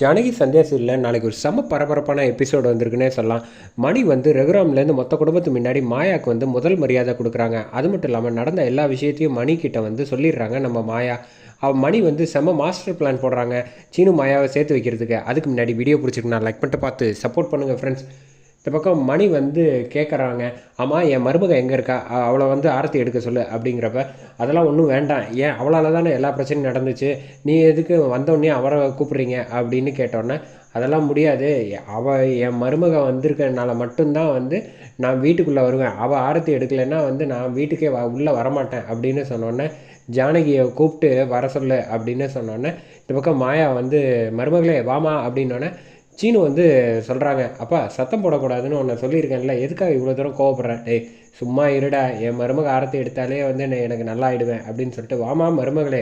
ஜானகி சந்தியாசூரில் நாளைக்கு ஒரு செம பரபரப்பான எபிசோடு வந்திருக்குன்னே சொல்லலாம். மணி வந்து ரகுராம்லேருந்து மொத்த குடும்பத்து முன்னாடி மாயாவுக்கு வந்து முதல் மரியாதை கொடுக்குறாங்க. அது மட்டும் இல்லாமல் நடந்த எல்லா விஷயத்தையும் மணி வந்து சொல்லிடுறாங்க நம்ம மாயா. அவ மணி வந்து செம மாஸ்டர் பிளான் போடுறாங்க. சீனு மாயாவை சேர்த்து வைக்கிறதுக்கு. அதுக்கு முன்னாடி வீடியோ பிடிச்சிருக்கு நான் லைக் பண்ணிட்டு பார்த்து சப்போர்ட் பண்ணுங்கள் ஃப்ரெண்ட்ஸ் இந்த பக்கம் மணி வந்து கேட்குறாங்க ஆமாம் என் மருமக எங்கே இருக்கா? அவளை வந்து ஆரத்தி எடுக்க சொல்லு அப்படிங்கிறப்ப அதெல்லாம் ஒன்றும் வேண்டாம். ஏன் அவளால் தானே எல்லா பிரச்சனையும் நடந்துச்சு? நீ எதுக்கு வந்தோடனே அவரை கூப்பிட்றீங்க? அப்படின்னு கேட்டோன்னே அதெல்லாம் முடியாது. அவள் என் மருமக வந்திருக்கனால மட்டும்தான் வந்து நான் வீட்டுக்குள்ளே வருவேன். அவள் ஆரத்தி எடுக்கலைன்னா வந்து நான் வீட்டுக்கே வ உள்ளே வரமாட்டேன் அப்படின்னு சொன்னோன்னே ஜானகியை கூப்பிட்டு வர சொல்லு அப்படின்னு சொன்னோன்னே இந்த பக்கம் மாயா வந்து மருமகளே வாமா அப்படின்னோடனே சீனு வந்து சொல்கிறாங்க அப்பா சத்தம் போடக்கூடாதுன்னு ஒன்று சொல்லியிருக்கேன்ல எதுக்காக இவ்வளோ தூரம் கோவப்படுறேன் டேய் சும்மா இருடா என் மருமக ஆரத்தி எடுத்தாலே வந்து நான் எனக்கு நல்லா ஆயிடுவேன் அப்படின்னு சொல்லிட்டு வாமா மருமகளே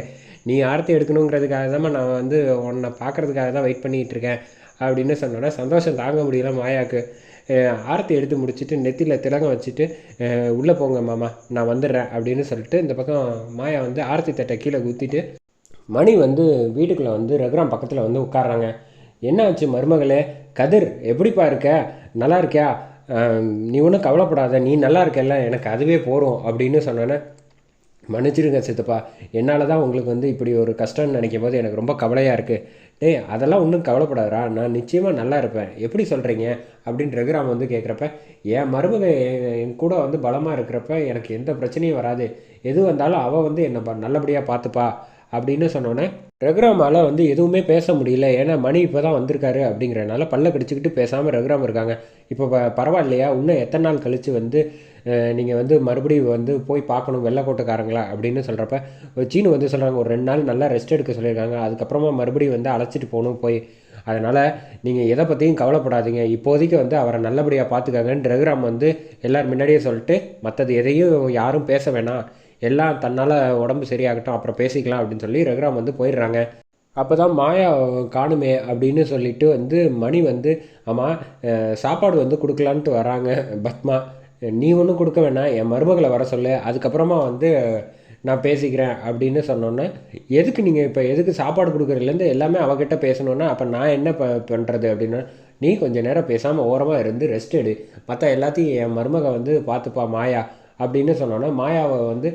நீ ஆரத்தி எடுக்கணுங்கிறதுக்காக தான் நான் வந்து உன்னை பார்க்கறதுக்காக தான் வெயிட் பண்ணிகிட்டு இருக்கேன் அப்படின்னு சொன்னோன்னே சந்தோஷம் தாங்க முடியல மாயாவுக்கு. ஆரத்தி எடுத்து முடிச்சுட்டு நெத்தியில் திலங்க வச்சுட்டு உள்ளே போங்க மாமா நான் வந்துடுறேன் அப்படின்னு சொல்லிட்டு இந்த பக்கம் மாயா வந்து ஆரத்தி தட்டை கீழே குத்திட்டு மணி வந்து வீட்டுக்குள்ளே வந்து ரகுராம் பக்கத்தில் வந்து உட்கார்றாங்க. என்ன ஆச்சு மருமகளே? கதிர் எப்படிப்பா இருக்க? நல்லா இருக்கியா? நீ ஒன்றும் கவலைப்படாத நீ நல்லா இருக்கல்ல எனக்கு அதுவே போகிறோம் அப்படின்னு சொன்னோன்னே மன்னிச்சிருங்க சித்தப்பா. என்னால் தான் உங்களுக்கு வந்து இப்படி ஒரு கஷ்டம்னு நினைக்கும் போது எனக்கு ரொம்ப கவலையாக இருக்குது டேய் அதெல்லாம் ஒன்றும் கவலைப்படாதரா நான் நிச்சயமாக நல்லா இருப்பேன். எப்படி சொல்கிறீங்க அப்படின்னு ரகுராம் வந்து கேட்குறப்ப என் மருமக என் என் கூட வந்து பலமாக இருக்கிறப்ப எனக்கு எந்த பிரச்சனையும் வராது. எது வந்தாலும் அவள் வந்து என்னை ப- நல்லபடியாக பார்த்துப்பா. அப்படின்னு சொன்னோன்னே ரகுராமால் வந்து எதுவுமே பேச முடியல. ஏன்னா மணி இப்போ தான் வந்திருக்காரு அப்படிங்கிறனால பல்ல கடிச்சிக்கிட்டு பேசாமல் ரகுராம் இருக்காங்க. இப்போ ப- பரவாயில்லையா? இன்னும் எத்தனை நாள் கழித்து வந்து நீங்கள் வந்து மறுபடியும் வந்து போய் பார்க்கணும் வெள்ளக்கோட்டைக்காரங்களா அப்படின்னு சொல்கிறப்ப சீனு வந்து சொல்கிறாங்க ஒரு ரெண்டு நாள் நல்லா ரெஸ்ட் எடுக்க சொல்லியிருக்காங்க. அதுக்கப்புறமா மறுபடியும் வந்து அழைச்சிட்டு போகணும் போய். அதனால் நீங்கள் எதை பற்றியும் கவலைப்படாதீங்க. இப்போதைக்கு வந்து அவரை நல்லபடியாக பார்த்துக்காங்கன்னு ரகுராம் வந்து எல்லார் முன்னாடியே சொல்லிட்டு மற்றது எதையும் யாரும் பேச வேணாம். எல்லாம் தன்னால் உடம்பு சரியாகட்டும் அப்புறம் பேசிக்கலாம் அப்படின்னு சொல்லி ரகுராம் வந்து போயிடுறாங்க. அப்போ தான் மாயா காணுமே அப்படின்னு சொல்லிட்டு வந்து மணி வந்து ஆமாம் சாப்பாடு வந்து கொடுக்கலான்ட்டு வராங்க பத்மா. நீ ஒன்றும் கொடுக்க வேணாம் என் மருமகளை வர சொல்லு. அதுக்கப்புறமா வந்து நான் பேசிக்கிறேன் அப்படின்னு சொன்னோன்னே எதுக்கு நீங்கள் இப்போ எதுக்கு சாப்பாடு கொடுக்குறதுலேருந்து எல்லாமே அவகிட்ட பேசணுன்னா அப்போ நான் என்ன ப பண்ணுறது அப்படின்னா நீ கொஞ்ச நேரம் பேசாமல் ஓரமாக இருந்து ரெஸ்ட் எடு. மற்ற எல்லாத்தையும் என் மருமக வந்து பார்த்துப்பா மாயா. அப்படின்னு சொன்னோன்னே மாயாவை வந்து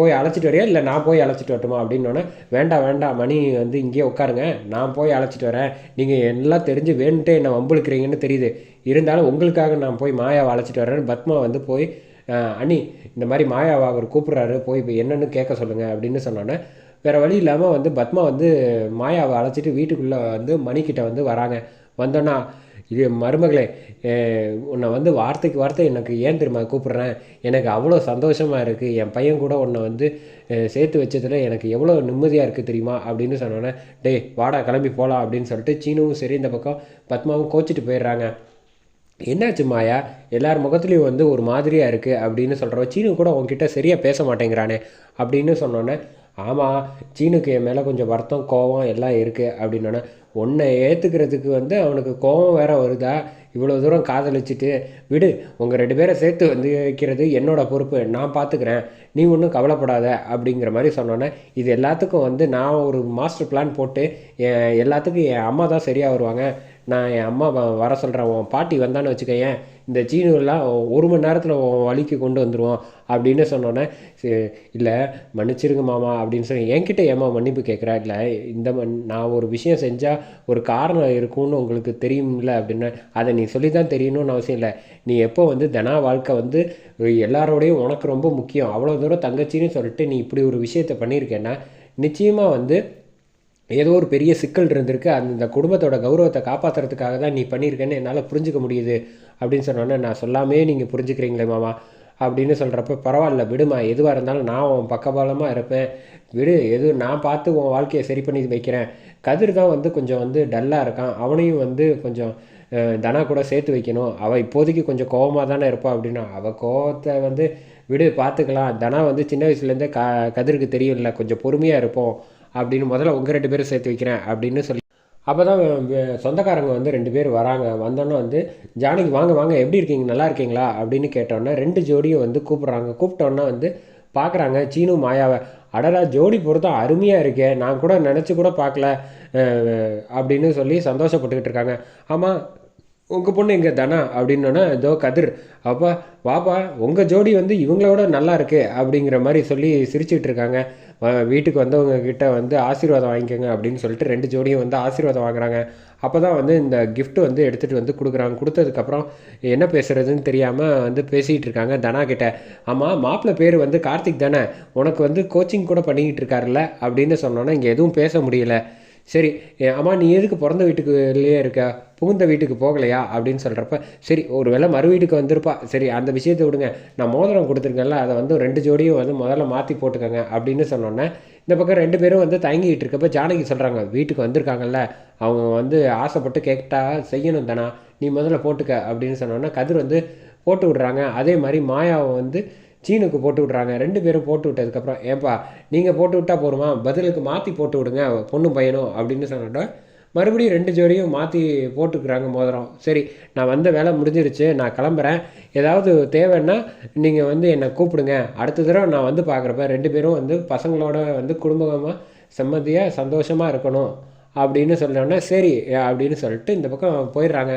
போய் அழைச்சிட்டு வரியா? இல்லை நான் போய் அழைச்சிட்டு வரட்டுமா? அப்படின்னோடனே வேண்டாம் வேண்டாம் மணி வந்து இங்கேயே உட்காருங்க. நான் போய் அழைச்சிட்டு வரேன். நீங்கள் எல்லாம் தெரிஞ்சு வேணுன்ட்டே என்னை வம்புழுக்கிறீங்கன்னு தெரியுது. இருந்தாலும் உங்களுக்காக நான் போய் மாயாவை அழைச்சிட்டு வரேன்னு பத்மா வந்து போய் அணி அண்ணி இந்த மாதிரி மாயாவை அவர் கூப்பிட்றாரு. போய் இப்போ என்னென்னு கேட்க சொல்லுங்கள் அப்படின்னு சொன்னோன்னே வேறு வழி இல்லாமல் வந்து பத்மா வந்து மாயாவை அழைச்சிட்டு வீட்டுக்குள்ளே வந்து மணிக்கிட்ட வந்து வராங்க. வந்தோன்னா இது மருமகளே உன்னை வந்து வார்த்தைக்கு வார்த்தை எனக்கு ஏன் தெரியுமா கூப்பிட்றேன்? எனக்கு அவ்வளோ சந்தோஷமாக இருக்குது என் பையன் கூட உன்னை வந்து சேர்த்து வச்சதில் எனக்கு எவ்வளோ நிம்மதியாக இருக்குது தெரியுமா? அப்படின்னு சொன்னோன்னே டேய் வாடா கிளம்பி போகலாம் அப்படின்னு சொல்லிட்டு சீனுவும் சரி இந்த பக்கம் பத்மாவும் கோச்சிட்டு போயிடுறாங்க. என்னாச்சு மாயா? எல்லார் முகத்துலேயும் வந்து ஒரு மாதிரியாக இருக்குது அப்படின்னு சொல்கிறோம் சீனு கூட உங்ககிட்ட சரியாக பேச மாட்டேங்கிறானே அப்படின்னு சொன்னோன்னே ஆமாம் சீனுக்கு என் மேலே கொஞ்சம் வருத்தம் கோவம் எல்லாம் இருக்குது அப்படின்னோடனே உன்னை ஏற்றுக்கிறதுக்கு வந்து அவனுக்கு கோபம் வேற வருதா? இவ்வளோ தூரம் காதலிச்சிட்டு விடு உங்கள் ரெண்டு பேரை சேர்த்து வந்து வைக்கிறது என்னோட பொறுப்பு நான் பார்த்துக்கிறேன் நீ ஒன்றும் கவலைப்படாத அப்படிங்கிற மாதிரி சொன்னோன்னே இது எல்லாத்துக்கும் வந்து நான் ஒரு மாஸ்டர் பிளான் போட்டு என் எல்லாத்துக்கும் என் அம்மா தான் சரியாக வருவாங்க. நான் என் அம்மா வ- வர சொல்கிறேன் உன் பாட்டி வந்தான்னு வச்சுக்கோயேன் இந்த சீனுலாம் ஒரு மணி நேரத்தில் உன் வழிக்கு கொண்டு வந்துடுவோம் அப்படின்னு சொன்னோன்னே இல்லை மன்னிச்சிருங்க மாமா அப்படின்னு சொல்லி என்கிட்ட ஏமா மன்னிப்பு கேட்குறா இல்லை இந்த மண் நான் ஒரு விஷயம் செஞ்சால் ஒரு காரணம் இருக்கும்னு உங்களுக்கு தெரியும்ல அப்படின்னு அதை நீ சொல்லி தான் தெரியணும்னு அவசியம் இல்லை. நீ எப்போ வந்து தனா வாழ்க்கை வந்து எல்லாரோடையும் உனக்கு ரொம்ப முக்கியம். அவ்வளோ தூரம் தங்கச்சின்னு சொல்லிட்டு நீ இப்படி ஒரு விஷயத்தை பண்ணியிருக்கேன்னா நிச்சயமாக வந்து ஏதோ ஒரு பெரிய சிக்கல் இருந்திருக்கு. அந்த குடும்பத்தோட கௌரவத்தை காப்பாற்றுறதுக்காக தான் நீ பண்ணியிருக்கேன்னு என்னால் புரிஞ்சுக்க முடியுது. அப்படின்னு சொன்னோன்னே நான் சொல்லாமே நீங்கள் புரிஞ்சுக்கிறீங்களே மாமா அப்படின்னு சொல்கிறப்ப பரவாயில்ல விடுமா எதுவாக இருந்தாலும் நான் உன் பக்கபலமாக இருப்பேன். விடு எது நான் பார்த்து உன் வாழ்க்கையை சரி பண்ணி வைக்கிறேன். கதிர் தான் வந்து கொஞ்சம் வந்து டல்லாக இருக்கான். அவனையும் வந்து கொஞ்சம் தனா கூட சேர்த்து வைக்கணும். அவள் இப்போதைக்கு கொஞ்சம் கோவமாக தானே இருப்பா அப்படின்னா அவள் கோவத்தை வந்து விடு பார்த்துக்கலாம். தனா வந்து சின்ன வயசுலேருந்தே க கதிருக்கு தெரியும்ல கொஞ்சம் பொறுமையாக இருப்போம். அப்படின்னு முதல்ல உங்கள் ரெண்டு பேரும் சேர்த்து வைக்கிறேன் அப்படின்னு சொல்லி அப்போ தான் சொந்தக்காரங்க வந்து ரெண்டு பேர் வராங்க. வந்தோன்னே வந்து ஜானகி வாங்க வாங்க. எப்படி இருக்கீங்க? நல்லா இருக்கீங்களா? அப்படின்னு கேட்டோன்னே ரெண்டு ஜோடியும் வந்து கூப்பிட்றாங்க. கூப்பிட்டோன்னே வந்து பார்க்குறாங்க சீனு மாயாவை. அடடா ஜோடி பொருத்தம் அருமையாக இருக்கே. நான் கூட நினச்சி கூட பார்க்கல அப்படின்னு சொல்லி சந்தோஷப்பட்டுக்கிட்டு இருக்காங்க. ஆமாம் உங்கள் பொண்ணு இங்கே தனா? அப்படின்னோன்னா இதோ கதிர். அப்பா வாப்பா உங்கள் ஜோடி வந்து இவங்களோட நல்லா இருக்குது அப்படிங்கிற மாதிரி சொல்லி சிரிச்சுட்டு இருக்காங்க. வீட்டுக்கு வந்தவங்க கிட்ட வந்து ஆசீர்வாதம் வாங்கிக்கோங்க அப்படின்னு சொல்லிட்டு ரெண்டு ஜோடியும் வந்து ஆசீர்வாதம் வாங்குறாங்க. அப்போ தான் வந்து இந்த கிஃப்ட்டு வந்து எடுத்துகிட்டு வந்து கொடுக்குறாங்க. கொடுத்ததுக்கப்புறம் என்ன பேசுகிறதுன்னு தெரியாமல் வந்து பேசிகிட்டு இருக்காங்க தனா கிட்ட. ஆமாம் மாப்பிள்ளை பேர் வந்து கார்த்திக் தானே? உனக்கு வந்து கோச்சிங் கூட பண்ணிக்கிட்டு இருக்காருல்ல அப்படின்னு சொன்னோன்னா இங்கே எதுவும் பேச முடியல. சரி அம்மா நீ எதுக்கு பிறந்த வீட்டுக்குள்ளேயே இருக்க? புகுந்த வீட்டுக்கு போகலையா அப்படின்னு சொல்கிறப்ப சரி ஒரு வேளை மறு வீட்டுக்கு வந்திருப்பா. சரி அந்த விஷயத்தை விடுங்க. நான் மோதிரம் கொடுத்துருக்கேன்ல அதை வந்து ரெண்டு ஜோடியும் வந்து முதல்ல மாற்றி போட்டுக்கோங்க அப்படின்னு சொன்னோன்னே இந்த பக்கம் ரெண்டு பேரும் வந்து தயங்கிட்டு இருக்கப்ப ஜானகி சொல்கிறாங்க வீட்டுக்கு வந்திருக்காங்கல்ல அவங்க வந்து ஆசைப்பட்டு கேட்டா செய்யணும் தானா நீ முதல்ல போட்டுக்க அப்படின்னு சொன்னோன்னே கதிர் வந்து போட்டு விடுறாங்க. அதே மாதிரி மாயாவை வந்து சீனுக்கு போட்டு விட்றாங்க. ரெண்டு பேரும் போட்டு விட்டதுக்கப்புறம் ஏன்பா நீங்கள் போட்டு விட்டா போருமா பதிலுக்கு மாற்றி போட்டு விடுங்க பொண்ணும் பையனும் அப்படின்னு சொன்னோட மறுபடியும் ரெண்டு ஜோடியும் மாற்றி போட்டுக்கிறாங்க மோதிரம். சரி நான் வந்த வேலை முடிஞ்சிருச்சு நான் கிளம்புறேன். ஏதாவது தேவைன்னா நீங்கள் வந்து என்னை கூப்பிடுங்க. அடுத்த தடவை நான் வந்து பார்க்குறப்ப ரெண்டு பேரும் வந்து பசங்களோட வந்து குடும்பமாக செம்மதியாக சந்தோஷமாக இருக்கணும் அப்படின்னு சொன்னோன்னே சரி அப்படின்னு சொல்லிட்டு இந்த பக்கம் போயிடுறாங்க.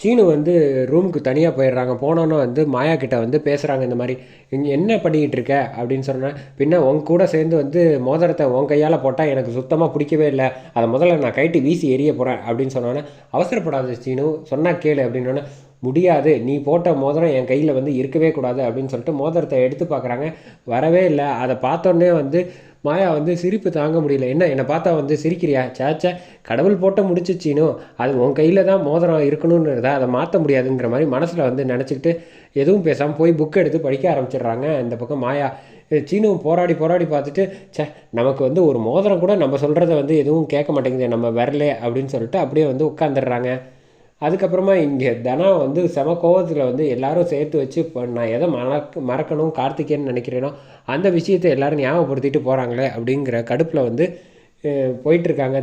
சீனு வந்து ரூமுக்கு தனியாக போயிடுறாங்க. போனோன்னே வந்து மாயா கிட்ட வந்து பேசுகிறாங்க இந்த மாதிரி இங்கே என்ன பண்ணிக்கிட்டு இருக்க? அப்படின்னு சொன்னேன். பின்ன உன் கூட சேர்ந்து வந்து மோதிரத்தை உன் கையால் போட்டால் எனக்கு சுத்தமாக பிடிக்கவே இல்லை. அதை முதல்ல நான் கைட்டு வீசி எரிய போகிறேன் அப்படின்னு சொன்னோன்னே அவசரப்படாத சீனு சொன்னால் கேளு அப்படின்னோடனே முடியாது. நீ போட்ட மோதிரம் என் கையில் வந்து இருக்கவே கூடாது அப்படின்னு சொல்லிட்டு மோதிரத்தை எடுத்து பார்க்குறாங்க வரவே இல்லை. அதை பார்த்தோன்னே வந்து மாயா வந்து சிரிப்பு தாங்க முடியல. என்ன என்னை பார்த்தா வந்து சிரிக்கிறியா? சேச்சே கடவுள் போட்ட முடிச்சிச்சினோ அது உன் கையில் தான் மோதிரம் இருக்கணும்னு இருந்தா அதை மாற்ற முடியாதுங்கிற மாதிரி மனசில் வந்து நினச்சிக்கிட்டு எதுவும் பேசாமல் போய் புக் எடுத்து படிக்க ஆரம்பிச்சிடுறாங்க இந்த பக்கம் மாயா. அஹ் சீனுவும் போராடி போராடி பார்த்துட்டு ச்சே நமக்கு வந்து ஒரு மோதிரம் கூட நம்ம சொல்கிறத வந்து எதுவும் கேட்க மாட்டேங்குது நம்ம வரல அப்படின்னு சொல்லிட்டு அப்படியே வந்து உட்காந்துடுறாங்க அதுக்கப்புறமா இங்கே தனா வந்து செம கோவத்தில் வந்து எல்லாரும் சேர்த்து வச்சு இப்போ நான் எதை மறக்க மறக்கணும் கார்த்திகேயன் நினைக்கிறேனோ அந்த விஷயத்தை எல்லாரும் ஞாபகப்படுத்திட்டு போகிறாங்களே அப்படிங்கிற கடுப்பில் வந்து போயிட்டுருக்காங்க